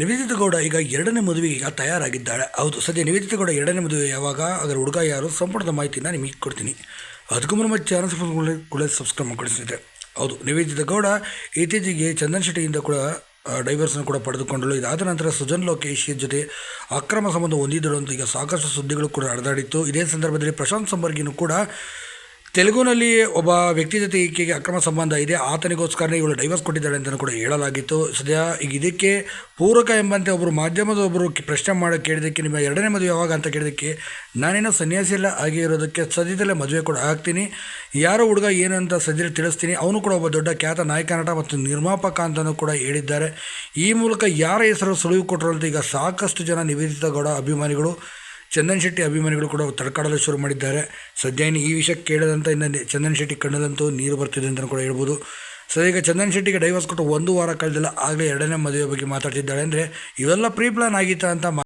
ನಿವೇದಿತ ಗೌಡ ಈಗ ಎರಡನೇ ಮದುವೆ ಈಗ ತಯಾರಾಗಿದ್ದಾಳೆ. ಹೌದು, ಸದ್ಯ ನಿವೇದಿತ ಗೌಡ ಎರಡನೇ ಮದುವೆ ಯಾವಾಗ? ಅದರ ಹುಡುಗ ಯಾರು? ಸಂಪುಟದ ಮಾಹಿತಿನ ನಿಮಗೆ ಕೊಡ್ತೀನಿ. ಅದಕ್ಕೂ ಮುನ್ನ ಚಾನಲ್ ಕೂಡ ಸಬ್ಸ್ಕ್ರೈಬ್ ಮಾಡಿಸಿದೆ ಹೌದು, ನಿವೇದಿತ ಗೌಡ ಇತ್ತೀಚೆಗೆ ಚಂದನ್ ಶೆಟ್ಟಿಯಿಂದ ಕೂಡ ಡೈವರ್ಸನ್ನು ಕೂಡ ಪಡೆದುಕೊಂಡಳು. ಇದಾದ ನಂತರ ಸುಜನ್ ಲೋಕೇಶ್ ಜೊತೆ ಅಕ್ರಮ ಸಂಬಂಧ ಹೊಂದಿದ್ದಳು ಅಂತ ಈಗ ಸಾಕಷ್ಟು ಸುದ್ದಿಗಳು ಕೂಡ ಹರಿದಾಡಿತ್ತು. ಇದೇ ಸಂದರ್ಭದಲ್ಲಿ ಪ್ರಶಾಂತ್ ಸಂಬರ್ಗಿನೂ ಕೂಡ ತೆಲುಗುನಲ್ಲಿ ಒಬ್ಬ ವ್ಯಕ್ತಿ ಜೊತೆ ಈಕೆಗೆ ಅಕ್ರಮ ಸಂಬಂಧ ಇದೆ. ಆತನಿಗೋಸ್ಕರನೇ ಇವಳು ಡೈವರ್ಸ್ ಕೊಟ್ಟಿದ್ದಾಳೆ ಅಂತಲೂ ಕೂಡ ಹೇಳಲಾಗಿತ್ತು. ಸದ್ಯ ಈಗ ಇದಕ್ಕೆ ಪೂರಕ ಎಂಬಂತೆ ಒಬ್ಬರು ಮಾಧ್ಯಮದ ಒಬ್ಬರು ಪ್ರಶ್ನೆ ಮಾಡಿ ಕೇಳಿದ್ದಕ್ಕೆ ನಿಮ್ಮ ಎರಡನೇ ಮದುವೆ ಯಾವಾಗ ಅಂತ ಕೇಳಿದ್ದಕ್ಕೆ ನಾನೇನೋ ಸನ್ಯಾಸಿ ಎಲ್ಲ ಆಗಿರೋದಕ್ಕೆ ಸದ್ಯದಲ್ಲೇ ಮದುವೆ ಕೂಡ ಆಗ್ತೀನಿ. ಯಾರೋ ಹುಡುಗ ಏನು ಅಂತ ಸದ್ಯದಲ್ಲಿ ತಿಳಿಸ್ತೀನಿ. ಅವನು ಕೂಡ ಒಬ್ಬ ದೊಡ್ಡ ಖ್ಯಾತ ನಾಯಕ ನಟ ಮತ್ತು ನಿರ್ಮಾಪಕ ಅಂತಲೂ ಕೂಡ ಹೇಳಿದ್ದಾರೆ. ಈ ಮೂಲಕ ಯಾರ ಹೆಸರು ಸುಳಿವು ಕೊಟ್ಟರು ಅಂತ ಈಗ ಸಾಕಷ್ಟು ಜನ ನಿವೇದಿತ ಗೌಡ ಅಭಿಮಾನಿಗಳು ಚಂದನ್ ಶೆಟ್ಟಿ ಅಭಿಮಾನಿಗಳು ಕೂಡ ತಡ್ಕಾಡಲು ಶುರು ಮಾಡಿದ್ದಾರೆ. ಸದ್ಯ ಈ ವಿಷಯ ಕೇಳದಂತ ಇನ್ನು ಚಂದನ್ ಶೆಟ್ಟಿ ಕಣ್ಣಲ್ಲಂತೂ ನೀರು ಬರ್ತಿದೆ ಅಂತ ಕೂಡ ಹೇಳ್ಬೋದು. ಸೊ ಈಗ ಚಂದನ್ ಶೆಟ್ಟಿಗೆ ಡೈವರ್ಸ್ ಕೊಟ್ಟು ಒಂದು ವಾರ ಕಳೆದಿಲ್ಲ. ಆಗಲೇ ಎರಡನೇ ಮದುವೆ ಬಗ್ಗೆ ಮಾತಾಡ್ತಿದ್ದಾಳೆ. ಅಂದರೆ ಇವೆಲ್ಲ ಪ್ರೀ ಪ್ಲಾನ್ ಆಗಿತ್ತಾ ಅಂತ